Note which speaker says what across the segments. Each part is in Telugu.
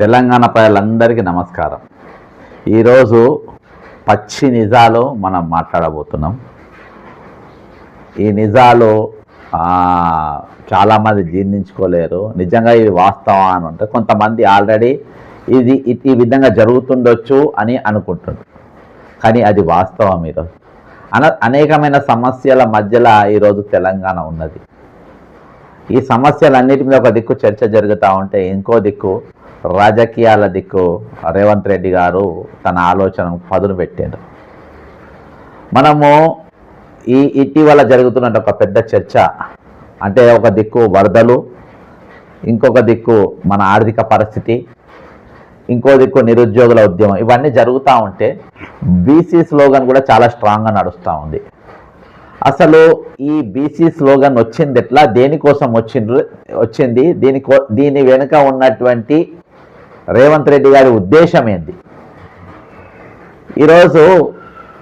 Speaker 1: తెలంగాణ ప్రజలందరికీ నమస్కారం. ఈరోజు పచ్చి నిజాలు మనం మాట్లాడబోతున్నాం. ఈ నిజాలు చాలామంది జీర్ణించుకోలేరు. నిజంగా ఇది వాస్తవం అని అంటే కొంతమంది ఆల్రెడీ ఇది ఈ విధంగా జరుగుతుండొచ్చు అని అనుకుంటున్నారు. కానీ అది వాస్తవం ఈరోజు. అన అనేకమైన సమస్యల మధ్యలో ఈరోజు తెలంగాణ ఉన్నది. ఈ సమస్యలన్నిటి మీద ఒక దిక్కు చర్చ జరుగుతూ ఉంటే ఇంకో దిక్కు రాజకీయాల దిక్కు రేవంత్ రెడ్డి గారు తన ఆలోచనకు పదును పెట్టారు. మనము ఈ ఇటీవల జరుగుతున్న ఒక పెద్ద చర్చ అంటే ఒక దిక్కు వరదలు ఇంకొక దిక్కు మన ఆర్థిక పరిస్థితి ఇంకో దిక్కు నిరుద్యోగుల ఉద్యమం. ఇవన్నీ జరుగుతూ ఉంటే బీసీ స్లోగన్ కూడా చాలా స్ట్రాంగ్గా నడుస్తూ ఉంది. అసలు ఈ బీసీ స్లోగన్ వచ్చింది ఎట్లా? దేనికోసం వచ్చిండ్రు? వచ్చింది? దీని కో- దీని వెనుక ఉన్నటువంటి రేవంత్ రెడ్డి గారి ఉద్దేశం ఏంది? ఈరోజు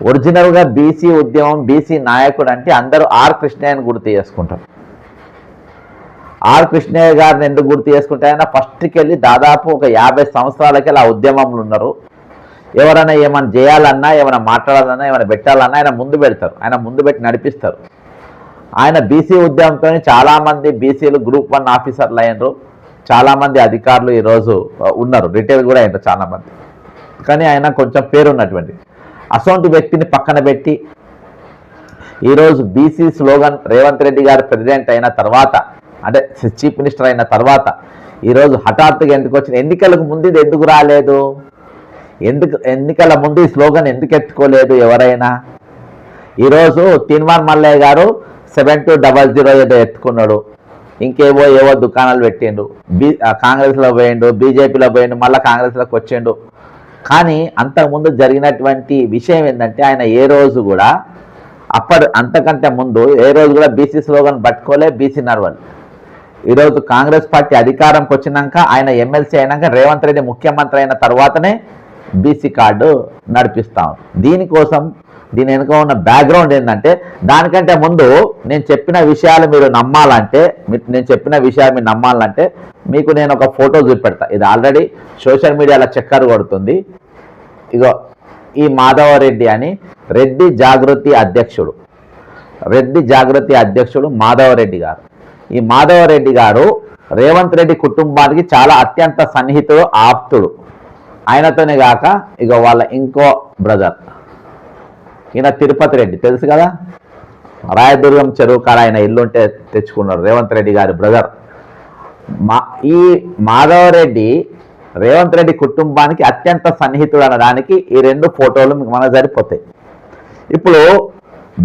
Speaker 1: ఒరిజినల్గా బీసీ ఉద్యమం బీసీ నాయకుడు అంటే అందరూ ఆర్ కృష్ణయ్యని గుర్తు చేసుకుంటారు. ఆర్ కృష్ణయ్య గారిని ఎందుకు గుర్తు చేసుకుంటే ఆయన ఫస్ట్కి వెళ్ళి దాదాపు ఒక యాభై సంవత్సరాలకి ఆ ఉద్యమంలో ఉన్నారు. ఎవరైనా ఏమైనా చేయాలన్నా ఏమైనా మాట్లాడాలన్నా ఏమైనా పెట్టాలన్నా ఆయన ముందు పెడతారు. ఆయన ముందు పెట్టి నడిపిస్తారు. ఆయన బీసీ ఉద్యమంతో చాలామంది బీసీలు గ్రూప్ వన్ ఆఫీసర్లు అయినరు. చాలామంది అధికారులు ఈరోజు ఉన్నారు. రిటైర్ కూడా అయినారు చాలామంది కానీ ఆయన కొంచెం పేరు ఉన్నటువంటి. అసొంటి వ్యక్తిని పక్కన పెట్టి ఈరోజు బీసీ స్లోగన్ రేవంత్ రెడ్డి గారు ప్రెసిడెంట్ అయిన తర్వాత అంటే చీఫ్ మినిస్టర్ అయిన తర్వాత ఈరోజు హఠాత్తుగా ఎందుకు వచ్చిన ఎన్నికలకు ముందు ఇది ఎందుకు రాలేదు? ఎందుకు ఎన్నికల ముందు ఈ స్లోగన్ ఎందుకు ఎత్తుకోలేదు ఎవరైనా? ఈరోజు తిన్మాన్ మల్లయ్య గారు సెవెన్ టూ డబల్ జీరో ఏదో ఎత్తుకున్నాడు. ఇంకేవో ఏవో దుకాణాలు పెట్టిండు. బీ కాంగ్రెస్లో పోయిండు బీజేపీలో పోయిండు మళ్ళీ కాంగ్రెస్లోకి వచ్చిండు. కానీ అంతకుముందు జరిగినటువంటి విషయం ఏంటంటే ఆయన ఏ రోజు కూడా అప్పటి అంతకంటే ముందు ఏ రోజు కూడా బీసీ స్లోగన్ పట్టుకోలే బీసీ నర్వల్ ఈరోజు కాంగ్రెస్ పార్టీ అధికారంకి వచ్చినాక ఆయన ఎమ్మెల్సీ అయినాక రేవంత్ రెడ్డి ముఖ్యమంత్రి అయిన తర్వాతనే బీసీ కార్డు నడిపిస్తాం దీనికోసం దీని వెనుక ఉన్న బ్యాక్గ్రౌండ్ ఏంటంటే దానికంటే ముందు నేను చెప్పిన విషయాలు మీరు నమ్మాలంటే మీ- నేను చెప్పిన విషయాలు మీరు నమ్మాలంటే మీకు నేను ఒక ఫోటో చూపెడతా. ఇది ఆల్రెడీ సోషల్ మీడియాలో చక్కర్ కొడుతుంది. ఇగో ఈ మాధవరెడ్డి అని రెడ్డి జాగృతి అధ్యక్షుడు. రెడ్డి జాగృతి అధ్యక్షుడు మాధవరెడ్డి గారు. ఈ మాధవరెడ్డి గారు రేవంత్ రెడ్డి కుటుంబానికి చాలా అత్యంత సన్నిహితుడు ఆప్తుడు. ఆయనతోనే కాక ఇక వాళ్ళ ఇంకో బ్రదర్ ఈయన తిరుపతి రెడ్డి తెలుసు కదా? రాయదుర్గం చెరువు కాడ ఆయన ఇల్లుంటే తెచ్చుకున్నాడు రేవంత్ రెడ్డి గారి బ్రదర్. మా ఈ మాధవరెడ్డి రేవంత్ రెడ్డి కుటుంబానికి అత్యంత సన్నిహితుడు అనడానికి ఈ రెండు ఫోటోలు మీకు మనకు సరిపోతాయి. ఇప్పుడు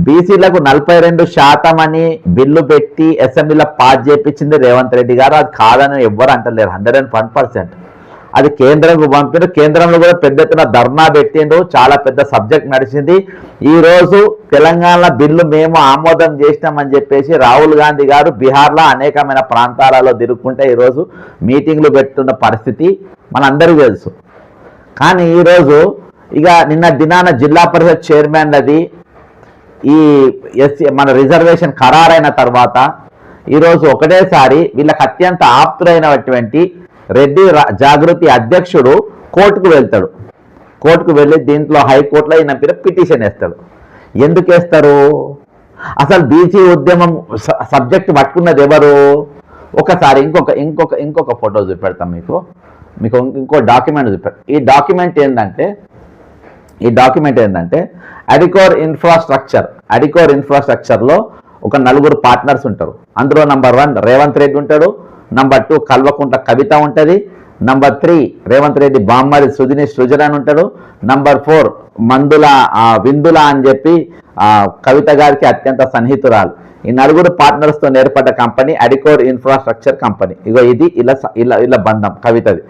Speaker 1: బీసీలకు నలభై రెండు శాతం అని బిల్లు పెట్టి అసెంబ్లీలో పాస్ చేపించింది రేవంత్ రెడ్డి గారు. అది కాదని ఎవ్వరు అంటలేరు. Hundred and one percent. అది కేంద్రంకు పంపిండు. కేంద్రంలో కూడా పెద్ద ఎత్తున ధర్నా పెట్టిండు. చాలా పెద్ద సబ్జెక్ట్ నడిచింది. ఈరోజు తెలంగాణ బిల్లు మేము ఆమోదం చేసినామని చెప్పేసి రాహుల్ గాంధీ గారు బీహార్లో అనేకమైన ప్రాంతాలలో తిరుగుకుంటే ఈరోజు మీటింగ్లు పెట్టున్న పరిస్థితి మనందరికీ తెలుసు. కానీ ఈరోజు ఇక నిన్న దినాన జిల్లా పరిషత్ చైర్మన్ అది ఈ ఎస్సీ మన రిజర్వేషన్ ఖరారైన తర్వాత ఈరోజు ఒకటేసారి వీళ్ళకి అత్యంత ఆప్తులైనటువంటి రెడ్డి జాగృతి అధ్యక్షుడు కోర్టుకు వెళ్తాడు. కోర్టుకు వెళ్ళి దీంట్లో హైకోర్టులో ఈయన పేరు పిటిషన్ వేస్తాడు. ఎందుకు వేస్తారు? అసలు బీసీ ఉద్యమం సబ్జెక్ట్ పట్టుకున్నది ఎవరు? ఒకసారి ఇంకొక ఇంకొక ఇంకొక ఫోటో చూపెడతాం మీకు. మీకు ఇంకో డాక్యుమెంట్ చూపెడతాం ఈ డాక్యుమెంట్ ఏంటంటే ఈ డాక్యుమెంట్ ఏంటంటే అడికోర్ ఇన్ఫ్రాస్ట్రక్చర్ అడికోర్ ఇన్ఫ్రాస్ట్రక్చర్లో ఒక నలుగురు పార్ట్నర్స్ ఉంటారు. అందులో నంబర్ వన్ రేవంత్ రెడ్డి ఉంటాడు. నంబర్ టూ కల్వకుంట్ల కవిత ఉంటుంది. నంబర్ త్రీ రేవంత్ రెడ్డి బామ్మరి సుధిని సృజన అని ఉంటాడు. నంబర్ ఫోర్ మందుల విందుల అని చెప్పి కవిత గారికి అత్యంత సన్నిహితురాలు. ఈ నలుగురు పార్ట్నర్స్తో ఏర్పడ్డ కంపెనీ అడికోర్ ఇన్ఫ్రాస్ట్రక్చర్ కంపెనీ. ఇగో ఇది ఇలా ఇలా ఇలా బంధం కవితది.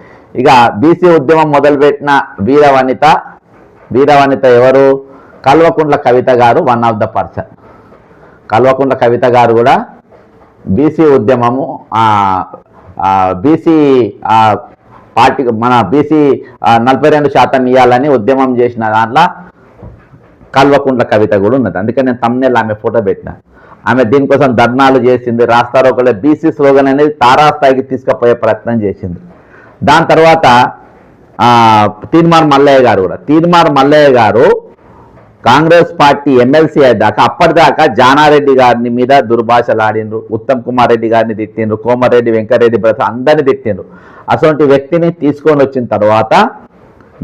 Speaker 1: ఇక బీసీ ఉద్యమం మొదలుపెట్టిన వీరవనిత వీరవనిత ఎవరు? కల్వకుంట్ల కవిత గారు one of the person Kalvakuntla Kavitha గారు కూడా బీసీ ఉద్యమము బీసీ పార్టీ మన బీసీ నలభై రెండు శాతం ఇవ్వాలని ఉద్యమం చేసిన దాంట్లో కల్వకుంట్ల కవిత కూడా ఉన్నది. అందుకని నేను తమ్నేల్ ఆమె ఫోటో పెట్టిన. ఆమె దీనికోసం ధర్నాలు చేసింది రాస్తారోకలే బీసీ స్లోగన్ అనేది తారాస్థాయికి తీసుకుపోయే ప్రయత్నం చేసింది. దాని తర్వాత తీర్మార్ తీన్మార్ మల్లయ్య గారు కూడా. తీన్మార్ మల్లయ్య గారు కాంగ్రెస్ పార్టీ ఎమ్మెల్సీ అయ్యాక అప్పటిదాకా జానారెడ్డి గారిని మీద దుర్భాషలు ఆడిండ్రు ఉత్తమ్ కుమార్ రెడ్డి గారిని తిట్టిండ్రు కోమరెడ్డి వెంకరెడ్డి బ్రత అందరిని తిట్టిండ్రు. అటువంటి వ్యక్తిని తీసుకొని వచ్చిన తర్వాత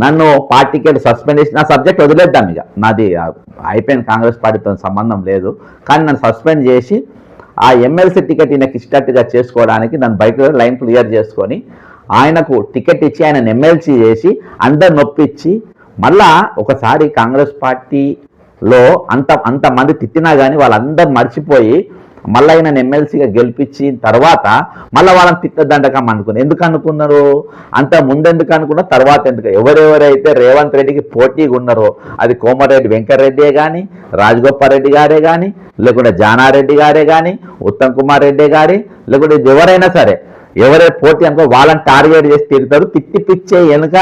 Speaker 1: నన్ను పార్టీకి సస్పెండ్ చేసి నా సబ్జెక్ట్ వదిలేద్దాం ఇక నాది అయిపోయిన అయిపోయింది కాంగ్రెస్ పార్టీతో సంబంధం లేదు. కానీ నన్ను సస్పెండ్ చేసి ఆ ఎమ్మెల్సీ టికెట్ ఈయనకి ఇష్టట్టుగా చేసుకోవడానికి నన్ను బయట లైన్ క్లియర్ చేసుకొని ఆయనకు టికెట్ ఇచ్చి ఆయన ఎమ్మెల్సీ చేసి అందరు నొప్పిచ్చి మళ్ళా ఒకసారి కాంగ్రెస్ పార్టీలో అంత అంతమంది తిట్టినా కానీ వాళ్ళందరూ మర్చిపోయి మళ్ళీ ఆయన ఎమ్మెల్సీగా గెలిపించిన తర్వాత మళ్ళీ వాళ్ళని తిట్టదండకం అనుకున్నారు. ఎందుకు అనుకున్నారు? అంత ముందెందుకు అనుకున్నా తర్వాత ఎందుకు? ఎవరెవరైతే రేవంత్ రెడ్డికి పోటీగా ఉన్నారో అది కోమరెడ్డి వెంకటరెడ్డే కానీ రాజగోపాల్ రెడ్డి గారే కానీ లేకుంటే జానారెడ్డి గారే కానీ ఉత్తమ్ కుమార్ రెడ్డి గారి లేకుంటే ఎవరైనా సరే ఎవరైతే పోటీ అనుకో వాళ్ళని టార్గెట్ చేసి తిడతారు తిట్టి పిచ్చే వెనుక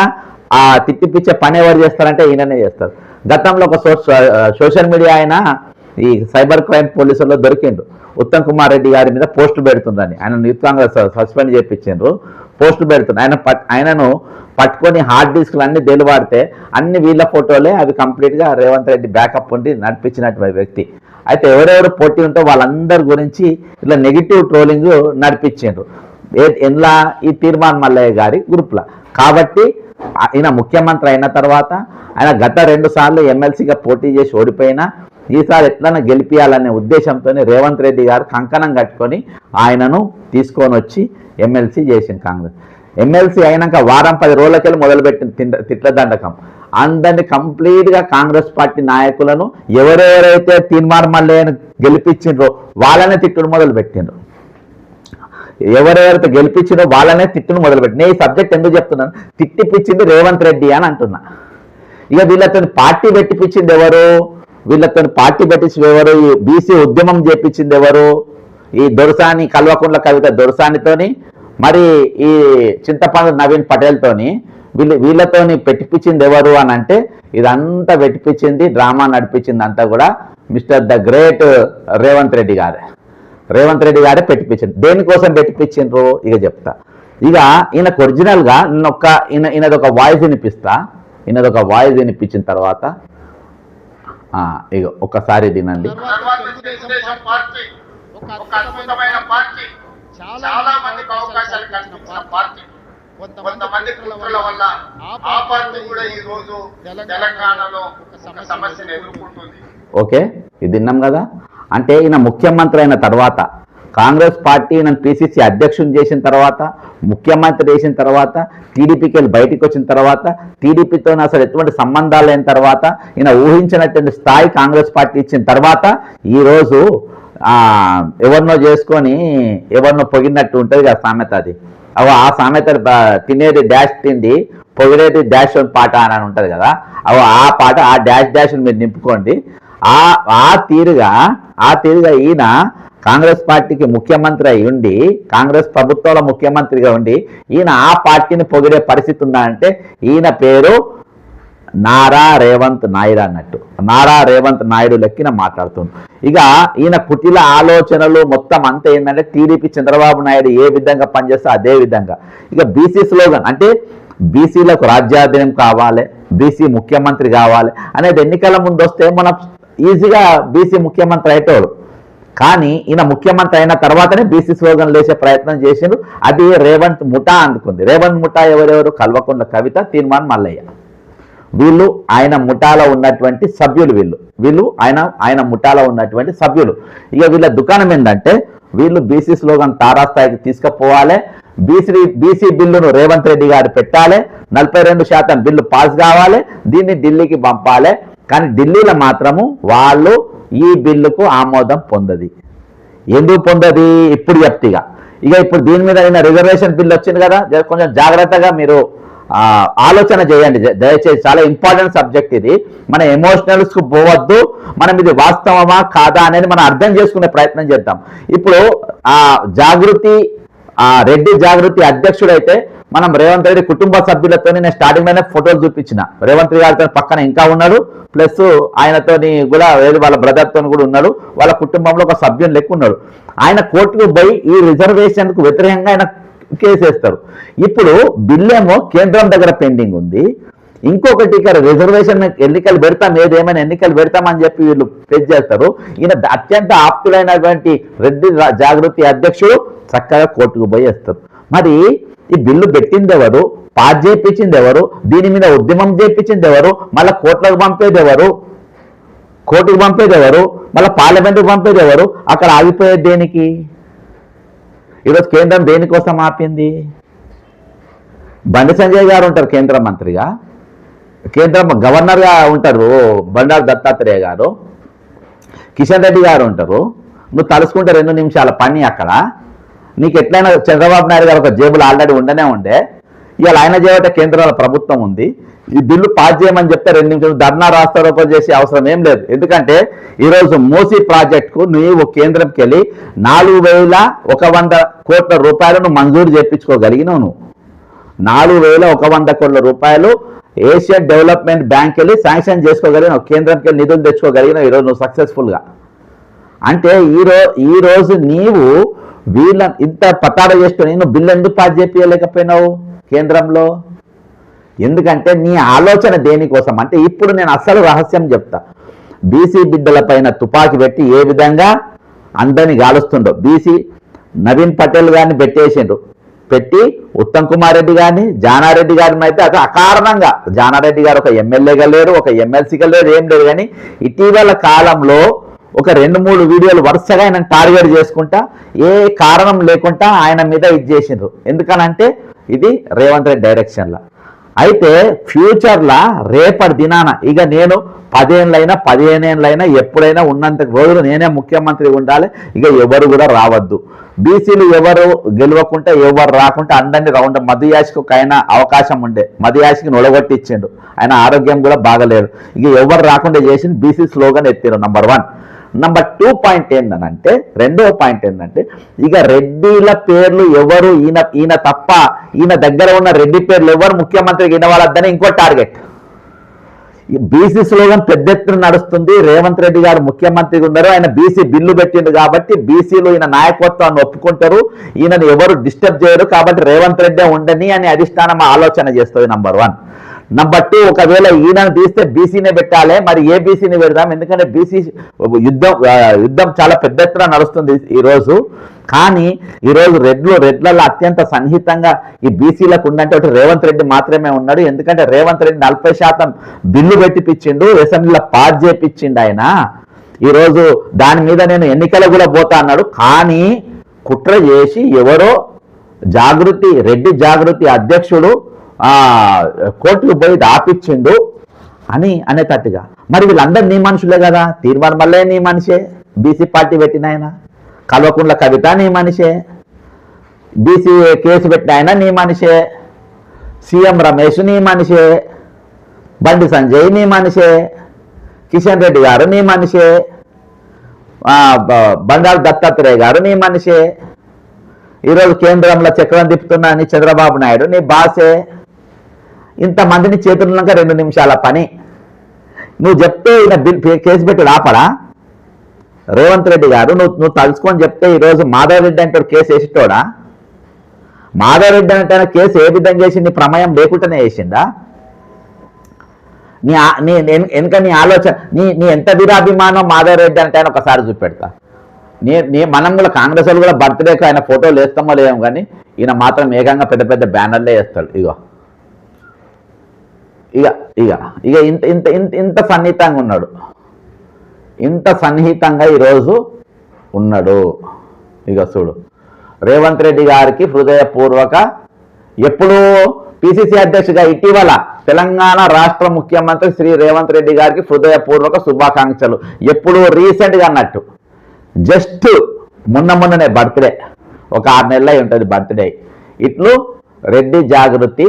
Speaker 1: ఆ తిట్టిపిచ్చే పని ఎవరు చేస్తారంటే ఈయననే చేస్తారు. గతంలో ఒక సోషల్ మీడియా ఆయన ఈ సైబర్ క్రైమ్ పోలీసుల్లో దొరికిండు ఉత్తమ్ కుమార్ రెడ్డి గారి మీద పోస్ట్ పెడుతుందని. ఆయన యూత్ కాంగ్రెస్ సస్పెండ్ చేయించిండ్రు పోస్ట్ పెడుతుంది ఆయన పట్ ఆయనను పట్టుకొని హార్డ్ డిస్క్లు అన్ని తెలివాడితే అన్ని వీళ్ళ ఫోటోలే అవి కంప్లీట్గా రేవంత్ రెడ్డి బ్యాకప్ ఉండి నడిపించినటువంటి వ్యక్తి. అయితే ఎవరెవరు పోటీ ఉంటే వాళ్ళందరి గురించి ఇలా నెగిటివ్ ట్రోలింగ్ నడిపించిండ్రు. ఎన్లా ఈ తీర్మాన్ మల్లయ్య గారి గ్రూప్లో. కాబట్టి ఈయన ముఖ్యమంత్రి అయిన తర్వాత ఆయన గత రెండు సార్లు ఎమ్మెల్సీగా పోటీ చేసి ఓడిపోయినా ఈసారి ఎట్లన్నా గెలిపించాలనే ఉద్దేశంతో రేవంత్ రెడ్డి గారు కంకణం కట్టుకొని ఆయనను తీసుకొని వచ్చి ఎమ్మెల్సీ చేసింది కాంగ్రెస్. ఎమ్మెల్సీ అయినాక వారం పది రోజులకెళ్ళి మొదలుపెట్టిన తిండ- తిట్ల దండకం. అందరిని కంప్లీట్గా కాంగ్రెస్ పార్టీ నాయకులను ఎవరెవరైతే తీర్మార్ మల్లయ్యను గెలిపించిండ్రో వాళ్ళనే తిట్టుడు మొదలు పెట్టిండ్రు ఎవరెవరితో గెలిపించిందో వాళ్ళనే తిట్టును మొదలుపెట్టి నేను ఈ సబ్జెక్ట్ ఎందుకు చెప్తున్నాను? తిట్టిపించింది రేవంత్ రెడ్డి అని అంటున్నా. ఇక వీళ్ళతో పార్టీ పెట్టిపించింది ఎవరు? వీళ్ళతో పార్టీ పెట్టించింది ఎవరు? ఈ బీసీ ఉద్యమం చేపించింది ఎవరు? ఈ దొరసాని కల్వకుండ్ల కవిత దొరసానితోని మరి ఈ చింతపండు నవీన్ పటేల్తోని వీళ్ళు వీళ్ళతోని పెట్టిపించింది ఎవరు అని అంటే ఇదంతా పెట్టిపించింది డ్రామా నడిపించింది అంతా కూడా mister the great Revanth Reddy గారే. రేవంత్ రెడ్డి గారే పెట్టిపించింది దేనికోసం పెట్టిపించిండ్రు? ఇక చెప్తా. ఇక ఈయనకు ఒరిజినల్గా నేను ఒక ఈయన ఈయనది ఒక వాయిస్ వినిపిస్తా. ఈయనది ఒక వాయిస్ వినిపించిన తర్వాత ఆ, ఇక ఒక్కసారి తినండి
Speaker 2: తర్వాత తెలుగుదేశం పార్టీ ఒక అద్భుతమైన పార్టీ. చాలా మందికి అవకాశాలు కల్పించిన పార్టీ. కొంతమంది కుట్రల వల్ల ఆ పార్టీ కూడా ఈ రోజు తెలంగాణలో ఒక సమస్యను ఎదుర్కొంటుంది.
Speaker 1: ఓకే? ఇది విన్నాం కదా? అంటే ఈయన ముఖ్యమంత్రి అయిన తర్వాత కాంగ్రెస్ పార్టీ నన్ను పిసిసి అధ్యక్షుని చేసిన తర్వాత ముఖ్యమంత్రి చేసిన తర్వాత టీడీపీకి వెళ్ళి బయటికి వచ్చిన తర్వాత టీడీపీతో అసలు ఎటువంటి సంబంధాలు అయిన తర్వాత ఈయన ఊహించినటువంటి స్థాయి కాంగ్రెస్ పార్టీ ఇచ్చిన తర్వాత ఈరోజు ఆ, ఎవరినో చేసుకొని ఎవరినో పొగిడినట్టు ఉంటుంది కదా సామెత అది. అవ ఆ సామెత తినేది డాష్ తిండి పొగిడేది డాష్ అని పాట అని ఉంటుంది కదా. అవ ఆ పాట ఆ డాష్ డాష్ మీరు నింపుకోండి. ఆ ఆ తీరుగా ఆ తీరుగా ఈయన కాంగ్రెస్ పార్టీకి ముఖ్యమంత్రి అయి ఉండి కాంగ్రెస్ ప్రభుత్వంలో ముఖ్యమంత్రిగా ఉండి ఈయన ఆ పార్టీని పొగిడే పరిస్థితి ఉందా అంటే ఈయన పేరు నారా రేవంత్ నాయుడు అన్నట్టు. నారా రేవంత్ నాయుడు లెక్కిన మాట్లాడుతుంది ఇక ఈయన కుటిల ఆలోచనలు మొత్తం అంతా ఏంటంటే టీడీపీ చంద్రబాబు నాయుడు ఏ విధంగా పనిచేస్తే అదే విధంగా. ఇక బీసీ స్లోగన్ అంటే బీసీలకు రాజ్యాధీనం కావాలి బీసీ ముఖ్యమంత్రి కావాలి అనేది ఎన్నికల ముందు వస్తే మనం ఈజీగా బీసీ ముఖ్యమంత్రి అయ్యేటోడు కానీ ఈయన ముఖ్యమంత్రి అయిన తర్వాతనే బీసీ స్లోగన్ లేసే ప్రయత్నం చేసిండు. అది రేవంత్ ముఠా అందుకుంది. రేవంత్ ముఠా ఎవరెవరు? కల్వకుంట్ల కవిత తీర్మాన్ మల్లయ్య. వీళ్ళు ఆయన ముఠాలో ఉన్నటువంటి సభ్యులు వీళ్ళు. వీళ్ళు ఆయన ఆయన ముఠాలో ఉన్నటువంటి సభ్యులు. ఇక వీళ్ళ దుకాణం ఏంటంటే వీళ్ళు బీసీ స్లోగన్ తారాస్థాయికి తీసుకుపోవాలి. బీసీ బీసీ బిల్లును రేవంత్ రెడ్డి గారు పెట్టాలి. నలభై రెండు శాతం బిల్లు పాస్ కావాలి. దీన్ని ఢిల్లీకి పంపాలి. కానీ ఢిల్లీలో మాత్రము వాళ్ళు ఈ బిల్లుకు ఆమోదం పొందది. ఎందుకు పొందది? ఇప్పుడు చెప్తిగా. ఇక ఇప్పుడు దీని మీద అయిన రిజర్వేషన్ బిల్ వచ్చింది కదా కొంచెం జాగ్రత్తగా మీరు ఆలోచన చేయండి. దయచేసి చాలా ఇంపార్టెంట్ సబ్జెక్ట్ ఇది. మన ఎమోషనల్స్కు పోవద్దు. మనం ఇది వాస్తవమా కాదా అనేది మనం అర్థం చేసుకునే ప్రయత్నం చేద్దాం. ఇప్పుడు ఆ జాగృతి ఆ రెడ్డి జాగృతి అధ్యక్షుడైతే మనం రేవంత్ రెడ్డి కుటుంబ సభ్యులతో నేను స్టార్టింగ్లోనే ఫోటోలు చూపించిన. రేవంత్ రెడ్డి గారితో పక్కన ఇంకా ఉన్నాడు. ప్లస్ ఆయనతోని కూడా వేరే వాళ్ళ బ్రదర్ తోని కూడా ఉన్నాడు. వాళ్ళ కుటుంబంలో ఒక సభ్యుని లెక్క ఉన్నాడు. ఆయన కోర్టుకు పోయి ఈ రిజర్వేషన్కు వ్యతిరేకంగా ఆయన కేసేస్తారు ఇప్పుడు బిల్లేమో ఏమో కేంద్రం దగ్గర పెండింగ్ ఉంది. ఇంకొకటి ఇక్కడ రిజర్వేషన్ ఎన్నికలు పెడతాం ఏదేమైనా ఎన్నికలు పెడతామని చెప్పి వీళ్ళు పెంచ్ చేస్తారు. ఈయన అత్యంత ఆప్తులైనటువంటి రెడ్డి జాగృతి అధ్యక్షుడు చక్కగా కోర్టుకు పోయి వేస్తారు మరి ఈ బిల్లు పెట్టింది ఎవరు పాస్ చేయించింది ఎవరు దీని మీద ఉద్యమం చేయించింది ఎవరు మళ్ళీ కోట్లకు పంపేది ఎవరు కోర్టుకు పంపేది ఎవరు మళ్ళీ పార్లమెంటుకు పంపేది ఎవరు అక్కడ ఆగిపోయేది దేనికి? ఈరోజు కేంద్రం దేనికోసం ఆపింది? బండి సంజయ్ గారు ఉంటారు కేంద్ర మంత్రిగా. కేంద్ర గవర్నర్గా ఉంటారు బండారు దత్తాత్రేయ గారు. కిషన్ రెడ్డి గారు ఉంటారు. నువ్వు తలుసుకుంటే రెండు నిమిషాల పని అక్కడ. నీకు ఎట్లయినా చంద్రబాబు నాయుడు గారు ఒక జేబులు ఆల్రెడీ ఉండనే ఉండే. ఇవాళ ఆయన చేయబట్టే కేంద్రాల ప్రభుత్వం ఉంది. ఈ బిల్లు పాస్ చేయమని చెప్తే రెండు నిమిషాలు ధర్నా రాస్తారోకో చేసే అవసరం ఏం లేదు. ఎందుకంటే ఈరోజు మూసీ ప్రాజెక్టుకు నువ్వు కేంద్రంకి వెళ్ళి నాలుగు వేల ఒక వంద కోట్ల రూపాయలను మంజూరు చేయించుకోగలిగినావు నువ్వు. నాలుగు వేల ఒక వంద కోట్ల రూపాయలు ఏషియన్ డెవలప్మెంట్ బ్యాంక్ వెళ్ళి శాంక్షన్ చేసుకోగలిగిన కేంద్రంకి వెళ్ళి నిధులు తెచ్చుకోగలిగిన ఈరోజు నువ్వు సక్సెస్ఫుల్గా. అంటే ఈరో ఈరోజు నీవు వీళ్ళ ఇంత పతాడ చేసుకుని నేను బిల్లు ఎందుకు పాస్ చేపించలేకపోయినావు కేంద్రంలో? ఎందుకంటే నీ ఆలోచన దేనికోసం? అంటే ఇప్పుడు నేను అస్సలు రహస్యం చెప్తా. బీసీ బిడ్డల పైన తుపాకీ పెట్టి ఏ విధంగా అందరిని గాలుస్తుండో బీసీ నవీన్ పటేల్ గారిని పెట్టేసిండ్రు. పెట్టి ఉత్తమ్ కుమార్ రెడ్డి గారిని జానారెడ్డి గారిని అయితే అది అకారణంగా జానారెడ్డి గారు ఒక ఎమ్మెల్యేగా లేరు ఒక ఎమ్మెల్సీగా లేరు ఏం లేదు. కానీ ఇటీవల కాలంలో ఒక రెండు మూడు వీడియోలు వరుసగా ఆయన టార్గెట్ చేసుకుంటా ఏ కారణం లేకుండా ఆయన మీద ఇది చేసిండ్రు. ఎందుకనంటే ఇది రేవంత్ రెడ్డి డైరెక్షన్లో అయితే ఫ్యూచర్లా రేపటి దినాన ఇక నేను పదేళ్ళైనా పదిహేనేళ్ళైనా ఎప్పుడైనా ఉన్నంత రోజులు నేనే ముఖ్యమంత్రి ఉండాలి ఇక ఎవరు కూడా రావద్దు. బీసీలు ఎవరు గెలవకుంటే ఎవరు రాకుండా అందరినీ రౌండ్ మధుయాసికి ఒక ఆయన అవకాశం ఉండే. మధుయాసికి నొడగొట్టిచ్చిండు ఆయన ఆరోగ్యం కూడా బాగలేదు. ఇక ఎవరు రాకుండా చేసింది BC slogan ఎత్తిరు number one number two point ఏందనంటే రెండవ పాయింట్ ఏంటంటే ఇక రెడ్డిల పేర్లు ఎవరు ఈయన ఈయన తప్ప ఈయన దగ్గర ఉన్న రెడ్డి పేర్లు ఎవరు ముఖ్యమంత్రికి వినవాలద్దని ఇంకో టార్గెట్. బీసీ స్లోగన్ పెద్ద ఎత్తున నడుస్తుంది. రేవంత్ రెడ్డి గారు ముఖ్యమంత్రిగా ఉన్నారు. ఆయన బీసీ బిల్లు పెట్టిండు కాబట్టి బీసీలు ఈయన నాయకత్వాన్ని ఒప్పుకుంటారు. ఈయనను ఎవరు డిస్టర్బ్ చేయరు. కాబట్టి రేవంత్ రెడ్డే ఉండని అని అధిష్టానం ఆలోచన చేస్తుంది నంబర్ వన్ నంబర్ టూ ఒకవేళ ఈయనను తీస్తే బీసీనే పెట్టాలి మరి ఏ బీసీని పెడదాం? ఎందుకంటే బీసీ యుద్ధం యుద్ధం చాలా పెద్ద ఎత్తున నడుస్తుంది ఈ రోజు. కానీ ఈరోజు రెడ్లు రెడ్లలో అత్యంత సన్నిహితంగా ఈ బీసీలకు ఉందంటే ఒకటి రేవంత్ రెడ్డి మాత్రమే ఉన్నాడు. ఎందుకంటే రేవంత్ రెడ్డి నలభై శాతం బిల్లు పెట్టిపించిండు అసెంబ్లీలో పాస్ చేపించిండు ఆయన. ఈరోజు దాని మీద నేను ఎన్నికలు కూడా పోతా అన్నాడు. కానీ కుట్ర చేసి ఎవరో జాగృతి రెడ్డి జాగృతి అధ్యక్షుడు ఆ పోయి ఆపిచ్చిండు అని అనేటట్టుగా. మరి వీళ్ళందరూ నీ మనుషులే కదా. తీర్మాన్ మళ్ళీ నీ మనిషే. బీసీ పార్టీ పెట్టిన ఆయన. కల్వకుండ్ల కవిత నీ మనిషే. బీసీ కేసు పెట్టిన ఆయన నీ మనిషే. సీఎం రమేష్ నీ మనిషే. బండి సంజయ్ నీ మనిషే. కిషన్ రెడ్డి గారు నీ మనిషే. ఆ, బండారు దత్తాత్రేయ గారు నీ మనిషే. ఈరోజు కేంద్రంలో చక్రం తిప్పుతున్నా అని చంద్రబాబు నాయుడు నీ బాసే. ఇంతమందిని చేతులున్నాక రెండు నిమిషాల పని. నువ్వు చెప్తే ఈయన బిల్ పే- కేసు పెట్టి రాపడా? రేవంత్ రెడ్డి గారు నువ్వు నువ్వు తలుచుకొని చెప్తే ఈరోజు మాధవ్ రెడ్డి అంటే కేసు వేసిటోడా? మాధవ్ రెడ్డి అంటే కేసు ఏ విధంగా చేసి నీ ప్రమేయం లేకుండానే వేసిందా? నీ నీ ఎన్- వెనుక నీ ఆలోచన నీ నీ ఎంత వీరాభిమానం మాధవ్ రెడ్డి అంటే ఆయన ఒకసారి చూపెడతా. నీ నీ మనం కూడా కాంగ్రెస్ వాళ్ళు కూడా బర్త్డేకి ఆయన ఫోటోలు వేస్తామో లేము కానీ ఈయన మాత్రం ఏకంగా పెద్ద పెద్ద బ్యానర్లే వేస్తాడు. ఇగో. ఇక ఇక ఇక ఇంత ఇంత ఇంత ఇంత సన్నిహితంగా ఉన్నాడు. ఇంత సన్నిహితంగా ఈరోజు ఉన్నాడు. ఇక చూడు. రేవంత్ రెడ్డి గారికి హృదయపూర్వక ఎప్పుడు పిసిసి అధ్యక్షుడిగా ఇటీవల తెలంగాణ రాష్ట్ర ముఖ్యమంత్రి శ్రీ రేవంత్ రెడ్డి గారికి హృదయపూర్వక శుభాకాంక్షలు. ఎప్పుడు రీసెంట్గా అన్నట్టు. జస్ట్ మొన్న మొన్ననే బర్త్డే. ఒక ఆరు నెలలై అయి ఉంటుంది బర్త్డే. ఇట్లు రెడ్డి జాగృతి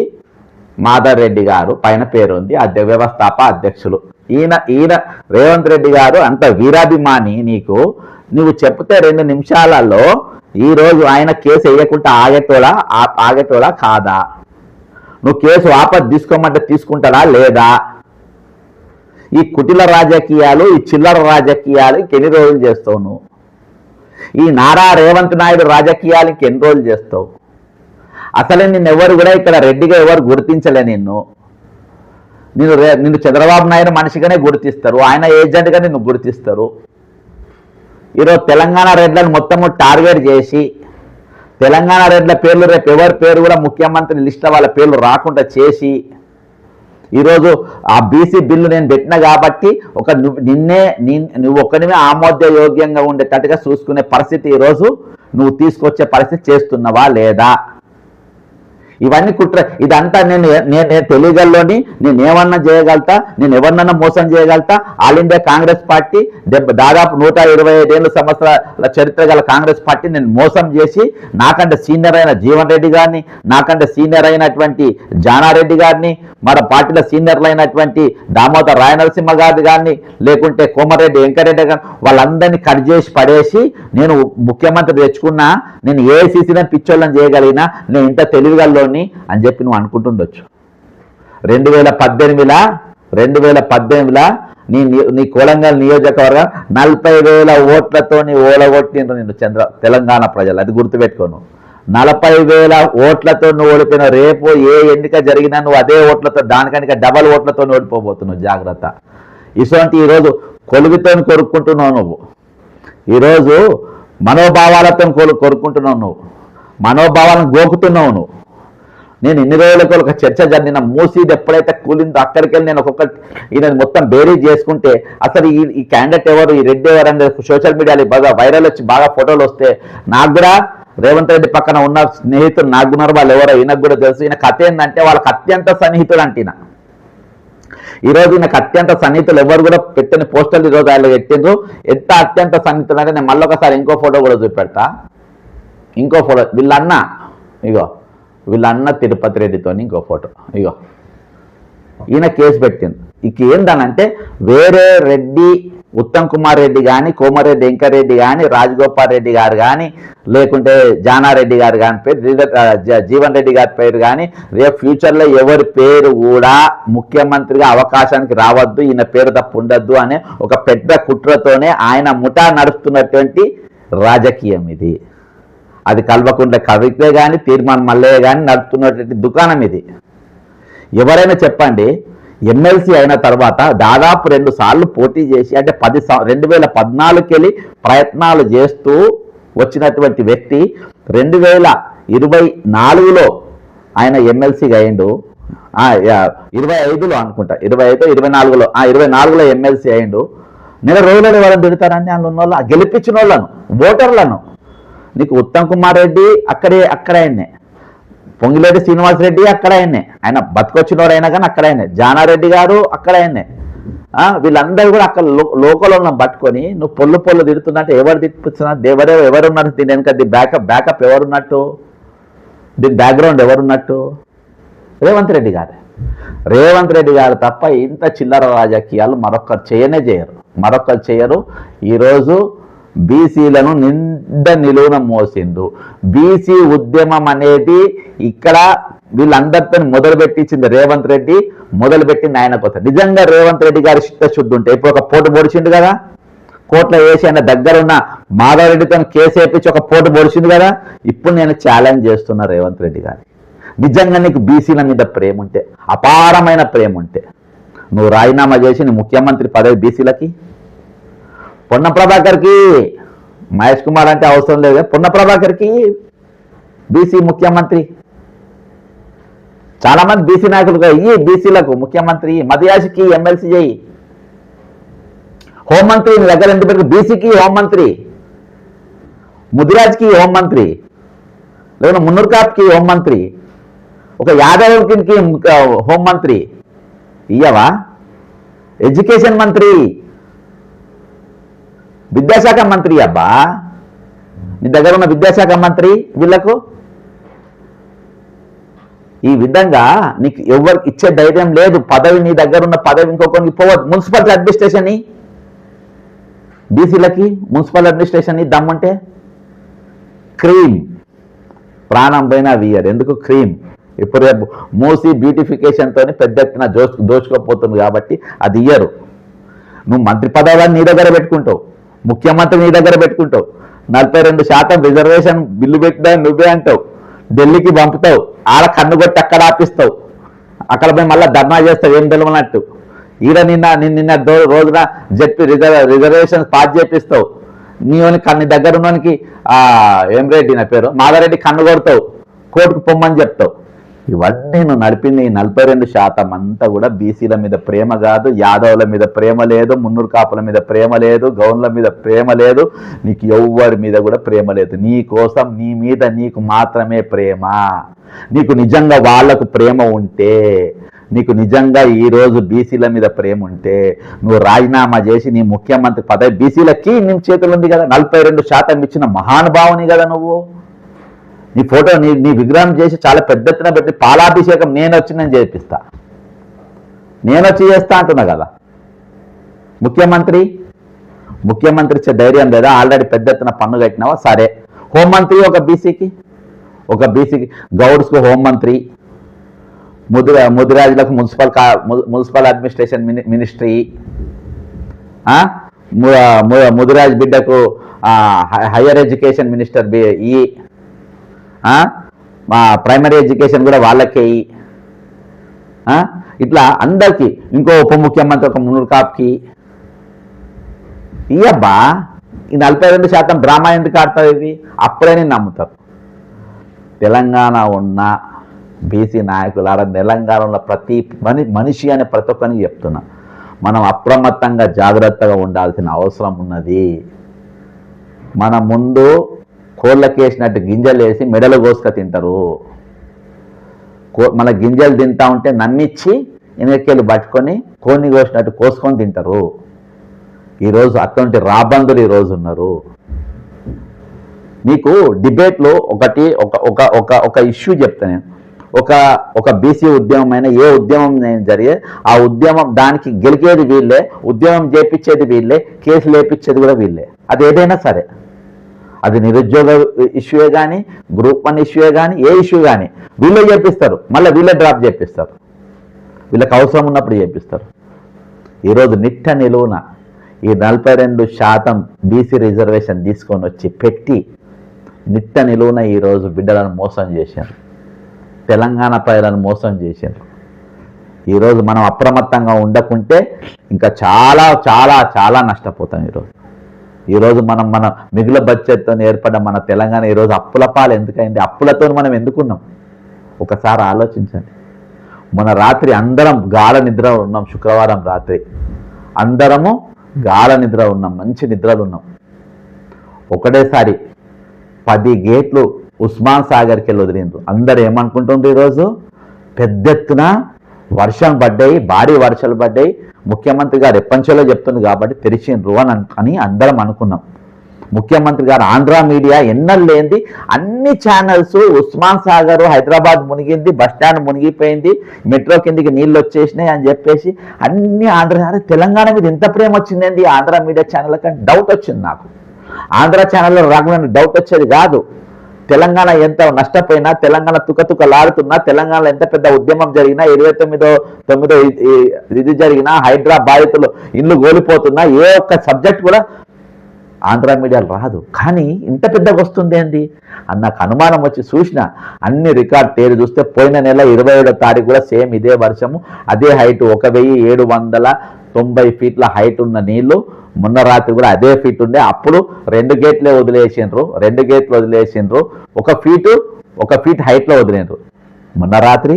Speaker 1: మాధవ్ రెడ్డి గారు పైన పేరు ఉంది అధ్య వ్యవస్థాప అధ్యక్షులు. ఈయన ఈయన రేవంత్ రెడ్డి గారు అంత వీరాభిమాని నీకు. నువ్వు చెప్తే రెండు నిమిషాలలో ఈరోజు ఆయన కేసు వేయకుండా ఆగేటోళా ఆ- కాదా? నువ్వు కేసు ఆపద తీసుకోమంటే తీసుకుంటాడా లేదా? ఈ కుటిల రాజకీయాలు ఈ చిల్లర రాజకీయాలు ఇంకెన్ని రోజులు చేస్తావు నువ్వు? ఈ నారా రేవంత్ నాయుడు రాజకీయాలు ఇంకెన్ని రోజులు చేస్తావు? అసలే నిన్ను ఎవరు కూడా ఇక్కడ రెడ్డిగా ఎవరు గుర్తించలే నిన్ను. నేను రే నిన్ను చంద్రబాబు నాయుడు మనిషిగానే గుర్తిస్తారు. ఆయన ఏజెంట్గా నిన్ను గుర్తిస్తారు. ఈరోజు తెలంగాణ రెడ్లను మొత్తము టార్గెట్ చేసి తెలంగాణ రెడ్ల పేర్లు రేపు ఎవరి పేరు కూడా ముఖ్యమంత్రి లిస్టులో వాళ్ళ పేర్లు రాకుండా చేసి ఈరోజు ఆ బీసీ బిల్లు నేను పెట్టిన కాబట్టి ఒక నిన్నే నువ్వు ఒక్కడిమే ఆమోదయోగ్యంగా ఉండేటట్టుగా చూసుకునే పరిస్థితి ఈరోజు నువ్వు తీసుకొచ్చే పరిస్థితి చేస్తున్నావా లేదా? ఇవన్నీ కుట్ర ఇదంతా నేను నేను నేను తెలియగల్లోని నేను ఏమన్నా చేయగలుగుతా? నేను ఎవరినన్నా మోసం చేయగలుగుతా? ఆల్ ఇండియా కాంగ్రెస్ పార్టీ దెబ్బ దాదాపు నూట ఇరవై ఐదేళ్ళ సంవత్సరాల చరిత్ర గల కాంగ్రెస్ పార్టీ నేను మోసం చేసి నాకంటే సీనియర్ అయిన జీవన్ రెడ్డి గారిని నాకంటే సీనియర్ అయినటువంటి జానారెడ్డి గారిని మన పార్టీలో సీనియర్లు అయినటువంటి దామోదర్ రాయనరసింహ గారి గారిని లేకుంటే కోమరెడ్డి వెంకరెడ్డి గారిని వాళ్ళందరినీ కట్ చేసి పడేసి నేను ముఖ్యమంత్రి తెచ్చుకున్నా నేను ఏ ఏఐసీసీలో పిచ్చోళ్ళని చేయగలిగినా నేను ఇంత తెలివిగల్లోని అని చెప్పి నువ్వు అనుకుంటుండొచ్చు. రెండు వేల పద్దెనిమిదిలా రెండు వేల పద్దెనిమిదిలా నీ నీ- కొలంగల్ నియోజకవర్గం నలభై వేల ఓట్లతోని ఓడగొట్టిండ్రు నిన్ను చంద్ర తెలంగాణ ప్రజలు. అది గుర్తుపెట్టుకోను. నలభై వేల ఓట్లతో నువ్వు ఓడిపోయిన రేపు ఏ ఎన్నిక జరిగినా నువ్వు అదే ఓట్లతో దానికనిక డబల్ ఓట్లతో ఓడిపోబోతున్నావు. జాగ్రత్త. ఇటువంటి ఈరోజు కొలుగుతో కొరుక్కుంటున్నావు నువ్వు. ఈరోజు మనోభావాలతో కొలు కొరుక్కుంటున్నావు నువ్వు. మనోభావాలను గోకుతున్నావు నువ్వు. నేను ఇన్ని రోజులకు ఒక చర్చ జరిగిన మూసీది ఎప్పుడైతే కూలిందో అక్కడికి వెళ్ళి నేను ఒక్కొక్క ఈయన మొత్తం బేరీ చేసుకుంటే అసలు ఈ ఈ క్యాండిడేట్ ఎవరు ఈ రెడ్డి ఎవరు అనేది సోషల్ మీడియాలో బాగా వైరల్ వచ్చి బాగా ఫోటోలు వస్తే నాకు కూడా రేవంత్ రెడ్డి పక్కన ఉన్న స్నేహితులు నాకు ఉన్నారు వాళ్ళు ఎవరో ఈయనకు కూడా తెలుసు. ఈయన కథ ఏంటంటే వాళ్ళకి అత్యంత సన్నిహితులు అంటిన ఈ ఈయనకు అత్యంత సన్నిహితులు ఎవరు కూడా పెట్టిన పోస్టర్లు ఈ రోజు ఆయన పెట్టిండ్రు. ఎంత అత్యంత సన్నిహితులు అంటే నేను మళ్ళొకసారి ఇంకో ఫోటో కూడా చూపెడతా. ఇంకో ఫోటో వీళ్ళన్న ఇగో వీళ్ళన్న తిరుపతి రెడ్డితో ఇంకో ఫోటో. ఇగో. ఈయన కేసు పెట్టింది ఇక ఏందనంటే వేరే రెడ్డి ఉత్తమ్ కుమార్ రెడ్డి కానీ కోమరెడ్డి వెంకరెడ్డి కానీ రాజగోపాల్ రెడ్డి గారు కానీ లేకుంటే జానారెడ్డి గారు కానీ పేరు జీవన్ రెడ్డి గారి పేరు కానీ రేపు ఫ్యూచర్లో ఎవరి పేరు కూడా ముఖ్యమంత్రిగా అవకాశానికి రావద్దు ఈయన పేరు తప్పు ఉండద్దు అనే ఒక పెద్ద కుట్రతోనే ఆయన ముఠా నడుస్తున్నటువంటి రాజకీయం ఇది. అది కల్వకుంట్ల కవితే కానీ తీర్మానం మల్లయ్య కానీ నడుపుతున్నటువంటి దుకాణం ఇది. ఎవరైనా చెప్పండి ఎమ్మెల్సీ అయిన తర్వాత దాదాపు రెండు సార్లు పోటీ చేసి అంటే పది సం- రెండు వేల పద్నాలుగుకి వెళ్ళి ప్రయత్నాలు చేస్తూ వచ్చినటువంటి వ్యక్తి రెండు వేల ఇరవై నాలుగులో ఆయన ఎమ్మెల్సీగా అయిండు. ఇరవై ఐదులో అనుకుంటా ఇరవై ఐదు ఇరవై నాలుగులో ఆ ఇరవై నాలుగులో ఎమ్మెల్సీ అయిండు. నెల రోజులలో ఎవరైనా తిడతారండి అందులో ఉన్న వాళ్ళు గెలిపించిన వాళ్ళను ఓటర్లను. నీకు ఉత్తమ్ కుమార్ రెడ్డి అక్కడే అక్కడ ఆయన్నే పొంగిరెడ్డి శ్రీనివాస్ రెడ్డి అక్కడ ఆయన్నే ఆయన బతికొచ్చినోడు అయినా కానీ అక్కడ ఆయనే జానారెడ్డి గారు అక్కడ ఆయన్నే వీళ్ళందరూ కూడా అక్కడ లోకల్ ఉన్న పట్టుకొని నువ్వు పొల్లు పొల్లు తిడుతున్నట్టు ఎవరు తిప్పుతున్నా ఎవరు ఎవరున్నారు? దీని వెనక దీని బ్యాకప్ బ్యాకప్ ఎవరున్నట్టు? దీని బ్యాక్గ్రౌండ్ ఎవరున్నట్టు? రేవంత్ రెడ్డి గారు. రేవంత్ రెడ్డి గారు తప్ప ఇంత చిల్లర రాజకీయాలు మరొకరు చేయనే చేయరు. మరొకరు చేయరు. ఈరోజు బీసీలను నిండ నిలువున మోసిండు బీసీ ఉద్యమం అనేది ఇక్కడ వీళ్ళందరితో మొదలుపెట్టించింది రేవంత్ రెడ్డి మొదలుపెట్టింది ఆయన కోసం నిజంగా రేవంత్ రెడ్డి గారి చిత్తశుద్ధి ఉంటే ఇప్పుడు ఒక పోటు పొడిచిండు కదా? కోర్టులో వేసి ఆయన దగ్గర ఉన్న మాధవరెడ్డితో కేసు వేపించి ఒక పోటు పొడిచింది కదా? ఇప్పుడు నేను ఛాలెంజ్ చేస్తున్నా రేవంత్ రెడ్డి గారి నిజంగా నీకు బీసీల మీద ప్రేమ ఉంటే అపారమైన ప్రేమ ఉంటే నువ్వు రాజీనామా చేసి నీ ముఖ్యమంత్రి పదవి బీసీలకి? పొన్న ప్రభాకర్కి మహేష్ కుమార్ అంటే అవసరం లేదు. పొన్న ప్రభాకర్కి బీసీ ముఖ్యమంత్రి. చాలా మంది బీసీ నాయకులుగా ఈ బీసీలకు ముఖ్యమంత్రి మదియాసికి ఎమ్మెల్సీ చేయి. హోంమంత్రి నీ దగ్గర ఎందుకు పెట్టి బీసీకి హోంమంత్రి. ముదిరాజ్కి హోంమంత్రి. లేదా మున్నూర్కాప్కి హోంమంత్రి. ఒక యాదవ్కి హోంమంత్రి. ఇయ్యవా? ఎడ్యుకేషన్ మంత్రి. విద్యాశాఖ మంత్రి అబ్బా? నీ దగ్గర ఉన్న విద్యాశాఖ మంత్రి వీళ్ళకు? ఈ విధంగా నీకు ఎవరికి ఇచ్చే ధైర్యం లేదు. పదవి నీ దగ్గర ఉన్న పదవి ఇంకొకరికి పోవద్దు. మున్సిపాలిటీ అడ్మినిస్ట్రేషన్ బీసీలకి మున్సిపల్ అడ్మినిస్ట్రేషన్ దమ్ముంటే? క్రీమ్. ప్రాణం పైన వియర్. ఎందుకు క్రీమ్? ఇప్పుడు రేపు మూసి బ్యూటిఫికేషన్ పెద్ద ఎత్తున దోచు దోచుకోపోతుంది కాబట్టి అది ఇయ్యరు. నువ్వు మంత్రి పదవులను నీ దగ్గర పెట్టుకుంటావు. ముఖ్యమంత్రి నీ దగ్గర పెట్టుకుంటావు. నలభై రెండు శాతం రిజర్వేషన్ బిల్లు పెట్టినా నువ్వే అంటావు. ఢిల్లీకి పంపుతావు. ఆడ కన్ను కొట్టి అక్కడ ఆపిస్తావు. అక్కడ పోయి మళ్ళీ ధర్నా చేస్తావు. ఏం తెలియనట్టు ఈడ నిన్న నిన్న నిన్న రోజున చెప్పి రిజర్వ్ రిజర్వేషన్ పాస్ చేపిస్తావు. నీవని కన్ను దగ్గర ఉన్నోనికి ఏం రెడ్డి నా పేరు? మాధారెడ్డి కన్ను కొడతావు. కోర్టుకు పొమ్మని చెప్తావు. ఇవన్నీ నువ్వు నడిపింది ఈ నలభై రెండు శాతం అంతా కూడా బీసీల మీద ప్రేమ కాదు యాదవుల మీద ప్రేమ లేదు మున్నూరు కాపుల మీద ప్రేమ లేదు గౌన్ల మీద ప్రేమ లేదు నీకు ఎవ్వరి మీద కూడా ప్రేమ లేదు. నీ కోసం నీ మీద నీకు మాత్రమే ప్రేమ. నీకు నిజంగా వాళ్ళకు ప్రేమ ఉంటే నీకు నిజంగా ఈ రోజు బీసీల మీద ప్రేమ ఉంటే నువ్వు రాజీనామా చేసి నీ ముఖ్యమంత్రి పదవి బీసీలకి నీ చేతులు ఉంది కదా నలభై రెండు శాతం ఇచ్చిన మహానుభావుని కదా నువ్వు. నీ ఫోటో నీ నీ విగ్రహం చేసి చాలా పెద్ద ఎత్తున పెట్టి పాలాభిషేకం నేను వచ్చి నేను చేపిస్తా నేను వచ్చి చేస్తా అంటున్నా కదా. ముఖ్యమంత్రి ముఖ్యమంత్రి ఇచ్చే ధైర్యం లేదా? ఆల్రెడీ పెద్ద ఎత్తున పన్ను కట్టినావా? సరే. హోంమంత్రి ఒక బీసీకి? ఒక బీసీకి? గౌడ్స్కు హోంమంత్రి ముదిర ముదిరాజులకు మున్సిపల్ కా మున్సిపల్ అడ్మినిస్ట్రేషన్ మిని మినిస్ట్రీ ఆ? ముదిరాజ్ బిడ్డకు హయ్యర్ ఎడ్యుకేషన్ మినిస్టర్ బి ఈ మా ప్రైమరీ ఎడ్యుకేషన్ కూడా వాళ్ళకే. ఆ? ఇట్లా అందరికీ ఇంకో ఉప ముఖ్యమంత్రి ఒక మునూరు కాప్కి. ఇయ్యబ్బా ఈ నలభై రెండు శాతం డ్రామా ఎందుకు ఆడతావు ఇది? అప్పుడే నేను నమ్ముతారు తెలంగాణ ఉన్న బీసీ నాయకులారా తెలంగాణలో ప్రతి మని మనిషి అనే ప్రతి ఒక్కరికి చెప్తున్నా. మనం అప్రమత్తంగా జాగ్రత్తగా ఉండాల్సిన అవసరం ఉన్నది. మన ముందు కోళ్ళకి వేసినట్టు గింజలు వేసి మెడలు కోసుక తింటారు. కో- మన గింజలు తింటా ఉంటే నమ్మిచ్చి వెనక్కి పట్టుకొని కోని కోసినట్టు కోసుకొని తింటారు. ఈరోజు అటువంటి రాబందులు ఈరోజు ఉన్నారు. మీకు డిబేట్లో ఒకటి ఒక ఒక ఒక ఒక ఇష్యూ చెప్తాను నేను. ఒక ఒక బీసీ ఉద్యమం అయినా ఏ ఉద్యమం జరిగే ఆ ఉద్యమం దానికి గెలిచేది వీళ్ళే ఉద్యమం చేపించేది వీళ్ళే కేసులు వేపించేది కూడా వీళ్ళే. అది ఏదైనా సరే. అది నిరుద్యోగ ఇష్యూయే కానీ గ్రూప్ వన్ ఇష్యూయే కానీ ఏ ఇష్యూ కానీ వీళ్ళే చేపిస్తారు. మళ్ళీ వీళ్ళే డ్రాప్ చేపిస్తారు. వీళ్ళకి అవసరం ఉన్నప్పుడు చేపిస్తారు. ఈరోజు నిట్ట నిలువున ఈ నలభై రెండు శాతం బీసీ రిజర్వేషన్ తీసుకొని వచ్చి పెట్టి నిట్ట నిలువున ఈరోజు బిడ్డలను మోసం చేశారు. తెలంగాణ ప్రజలను మోసం చేశారు. ఈరోజు మనం అప్రమత్తంగా ఉండకుంటే ఇంకా చాలా చాలా చాలా నష్టపోతాం ఈరోజు. ఈరోజు మనం మన మిగుల బడ్జెట్తో ఏర్పడ్డ మన తెలంగాణ ఈరోజు అప్పుల పాలు ఎందుకైంది? అప్పులతో మనం ఎందుకున్నాం? ఒకసారి ఆలోచించండి. మన రాత్రి అందరం గాఢ నిద్ర ఉన్నాం శుక్రవారం రాత్రి. అందరము గాఢ నిద్ర ఉన్నాం మంచి నిద్రలు ఉన్నాం. ఒకటేసారి పది గేట్లు ఉస్మాన్ సాగర్కి వెళ్ళి వదిలిండ్రు. అందరు ఏమనుకుంటుండ్రు ఈరోజు? పెద్ద ఎత్తున వర్షం పడ్డాయి భారీ వర్షాలు పడ్డాయి. ముఖ్యమంత్రి గారు ఎప్పంచోలో చెప్తుంది కాబట్టి తెరిచిండ్రు అని అని అందరం అనుకున్నాం. ముఖ్యమంత్రి గారు ఆంధ్ర మీడియా ఎన్నో లేనిది అన్ని ఛానల్స్ ఉస్మాన్ సాగర్ హైదరాబాద్ మునిగింది బస్ స్టాండ్ మునిగిపోయింది మెట్రో కిందికి నీళ్ళు వచ్చేసినాయి అని చెప్పేసి అన్ని ఆంధ్ర తెలంగాణ మీద ఎంత ప్రేమ వచ్చిందండి ఆంధ్ర మీడియా ఛానల్ కానీ డౌట్ వచ్చింది నాకు. ఆంధ్ర ఛానల్లో రాకుండా డౌట్ వచ్చేది కాదు. తెలంగాణ ఎంత నష్టపోయినా తెలంగాణ తుకతుకలాడుతున్నా తెలంగాణలో ఎంత పెద్ద ఉద్యమం జరిగినా ఇరవై తొమ్మిదో తొమ్మిదో ఇది జరిగినా హైడ్రా బాధితులు ఇల్లు కోల్పోతున్నా ఏ ఒక్క సబ్జెక్ట్ కూడా ఆంధ్ర మీడియాలో రాదు. కానీ ఇంత పెద్దగా వస్తుంది ఏంది? అని నాకు అనుమానం వచ్చి చూసిన అన్ని రికార్డ్ పేరు చూస్తే పోయిన నెల ఇరవై ఏడో తారీఖు కూడా సేమ్ ఇదే వర్షము అదే హైట్ ఒక వెయ్యి ఏడు వందల తొంభై ఫీట్ల హైట్ ఉన్న నీళ్ళు మొన్న రాత్రి కూడా అదే ఫీట్ ఉండే. అప్పుడు రెండు గేట్లే వదిలేసిండ్రు. రెండు గేట్లు వదిలేసిండ్రు. ఒక ఫీటు ఒక ఫీట్ హైట్లో వదిలిండ్రు మొన్న రాత్రి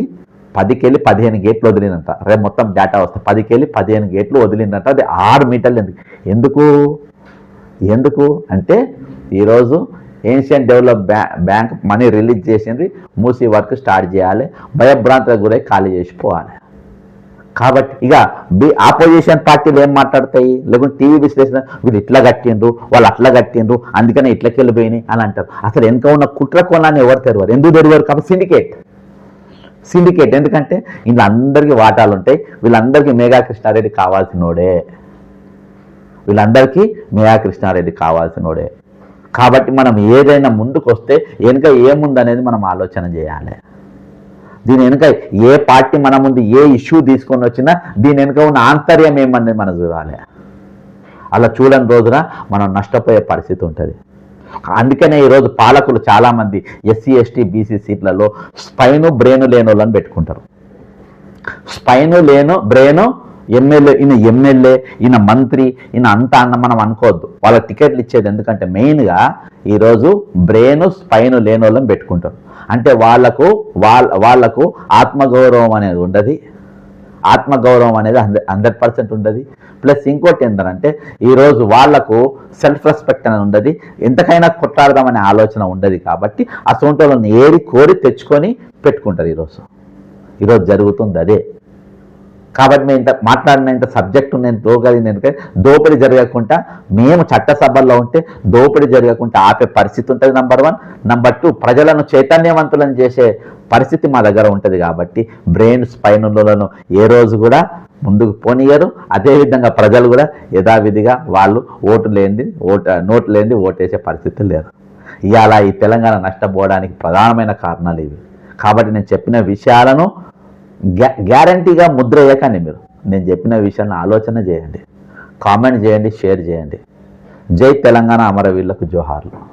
Speaker 1: పదికెళ్ళి పదిహేను గేట్లు వదిలినంట రేపు మొత్తం డేటా వస్తే పదికెళ్ళి పదిహేను గేట్లు వదిలిందంట. అది ఆరు మీటర్లు ఎందుకు ఎందుకు? ఎందుకు? అంటే ఈరోజు Asian develop bank money release చేసింది. మూసి వర్క్ స్టార్ట్ చేయాలి. భయభ్రాంతులకు గురై ఖాళీ చేసిపోవాలి కాబట్టి ఇక బి ఆపోజిషన్ పార్టీలు ఏం మాట్లాడతాయి? లేకుంటే టీవీ విశ్లేషణ వీళ్ళు ఇట్లా కట్టిండ్రు వాళ్ళు అట్లా కట్టిండ్రు అందుకనే ఇట్లకి వెళ్ళిపోయినాయి అని అంటారు. అసలు వెనుక ఉన్న కుట్ర కోణాన్ని ఎవరు తెరవారు? ఎందుకు తెరవారు కాబట్టి సిండికేట్. సిండికేట్ ఎందుకంటే ఇందులో అందరికీ వాటాలు ఉంటాయి వీళ్ళందరికీ మేఘా కృష్ణారెడ్డి కావాల్సినోడే. వీళ్ళందరికీ మేఘా కృష్ణారెడ్డి కావాల్సినోడే. కాబట్టి మనం ఏదైనా ముందుకు వస్తే వెనుక ఏముందనేది మనం ఆలోచన చేయాలి. దీని వెనుక ఏ పార్టీ మన ముందు ఏ ఇష్యూ తీసుకొని వచ్చినా దీని వెనుక ఉన్న ఆంతర్యం ఏమన్నది మనం చూడాలి. అలా చూడని రోజున మనం నష్టపోయే పరిస్థితి ఉంటుంది. అందుకనే ఈరోజు పాలకులు చాలామంది ఎస్సీ ఎస్టీ బీసీ సీట్లలో స్పైను బ్రెయిన్ లేని వాళ్ళని పెట్టుకుంటారు. స్పైను లేను బ్రెయిన్ ఎమ్మెల్యే ఈయన ఎమ్మెల్యే ఈయన మంత్రి ఈయన అంతా అన్న మనం అనుకోవద్దు. వాళ్ళ టికెట్లు ఇచ్చేది ఎందుకంటే మెయిన్గా ఈరోజు బ్రెయిన్ స్పైన్ లేని వాళ్ళని పెట్టుకుంటారు. అంటే వాళ్ళకు వాళ్ళ వాళ్ళకు ఆత్మగౌరవం అనేది ఉండదు. ఆత్మగౌరవం అనేది హండ్రెడ్ హండ్రెడ్ పర్సెంట్ ఉండదు. ప్లస్ ఇంకోటి ఏంటంటే ఈరోజు వాళ్ళకు సెల్ఫ్ రెస్పెక్ట్ అనేది ఉండదు. ఎంతకైనా కొట్లాడదామనే ఆలోచన ఉండదు కాబట్టి అసొంటి వాళ్ళని ఏరి కోరి తెచ్చుకొని పెట్టుకుంటారు ఈరోజు. ఈరోజు జరుగుతుంది అదే. కాబట్టి మేము ఇంత మాట్లాడిన ఇంత సబ్జెక్టు నేను దోగలిగింది ఎందుకంటే దోపిడీ జరగకుండా మేము చట్టసభల్లో ఉంటే దోపిడీ జరగకుండా ఆపే పరిస్థితి ఉంటుంది నంబర్ వన్ నంబర్ టూ ప్రజలను చైతన్యవంతులను చేసే పరిస్థితి మా దగ్గర ఉంటుంది కాబట్టి బ్రెయిన్ స్పైనులను ఏ రోజు కూడా ముందుకు పోనీయరు. అదేవిధంగా ప్రజలు కూడా యథావిధిగా వాళ్ళు ఓటు లేనిది ఓటు నోటు లేనిది ఓటేసే పరిస్థితి లేదు. ఇవాళ ఈ తెలంగాణ నష్టపోవడానికి ప్రధానమైన కారణాలు ఇవి. కాబట్టి నేను చెప్పిన విషయాలను గ్యారంటీగా ముద్ర వేయకండి మీరు. నేను చెప్పిన విషయాన్ని ఆలోచన చేయండి. కామెంట్ చేయండి షేర్ చేయండి. జై తెలంగాణ అమరవీరులకు జోహార్లు.